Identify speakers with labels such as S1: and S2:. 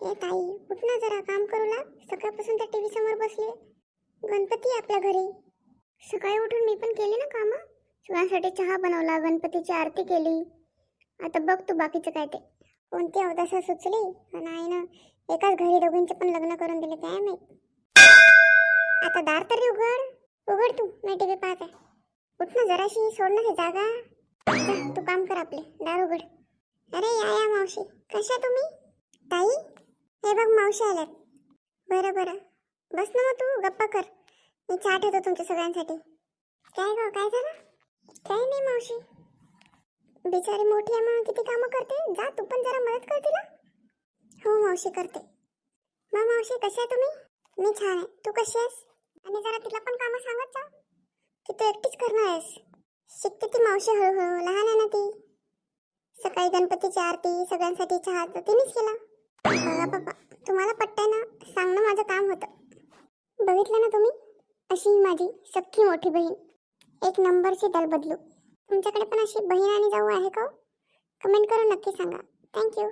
S1: ए ताई उठ ना जरा काम करू लाग. सकाळपासून त्या टीव्ही समोर बसले गणपती आपल्या घरी. सकाळी उठून मी पण केली ना कामं. सगळ्यांसाठी चहा बनवला गणपतीची आरती केली. आता बघ तू बाकीचं काय ते. कोणती अवदसा सुचली? नाही ना एकाच घरी दोघींचे पण लग्न करून दिले काय माहीत. आता दार तरी उघड उघड तू मी टीव्ही पाहत. आहे उठ ना जराशी सोड ना जागा. जा तू काम कर आपले. दार उघड. अरे या या मावशी. कशा तुम्ही? ताई? हे बघ मावशी आल्यात. बरं बरं. बस ना मग तू गप्पा कर. मी चहा ठेवतो तुमच्या सगळ्यांसाठी. काय गं काय झालं? काही नाही मावशी. बिचारी मोठी आहे म्हणून किती कामं करते? जा तू पण जरा मदत कर तिला. हो मावशी करते. मग मावशी कशी आहे तुम्ही? मी छान आहे. तू कशी आहेस? आणि जरा तिला पण कामं सांगत जा की तू एकटीच करणार आहेस. शिकते ती मावशी हळूहळू. लहान आहे ना ती. सकाळी गणपतीची आरती सगळ्यांसाठी चहा तर तिनेच केला. बाबा. तुम्हाला पटतंय ना सांगणं माझं काम होतं. बघितलं ना तुम्ही? अशी माझी सख्खी मोठी बहीण. एक नंबरची दल बदलू. तुमच्याकडे पण अशी बहीण आणि जाऊ आहे का हो? कमेंट करून नक्की सांगा. थँक्यू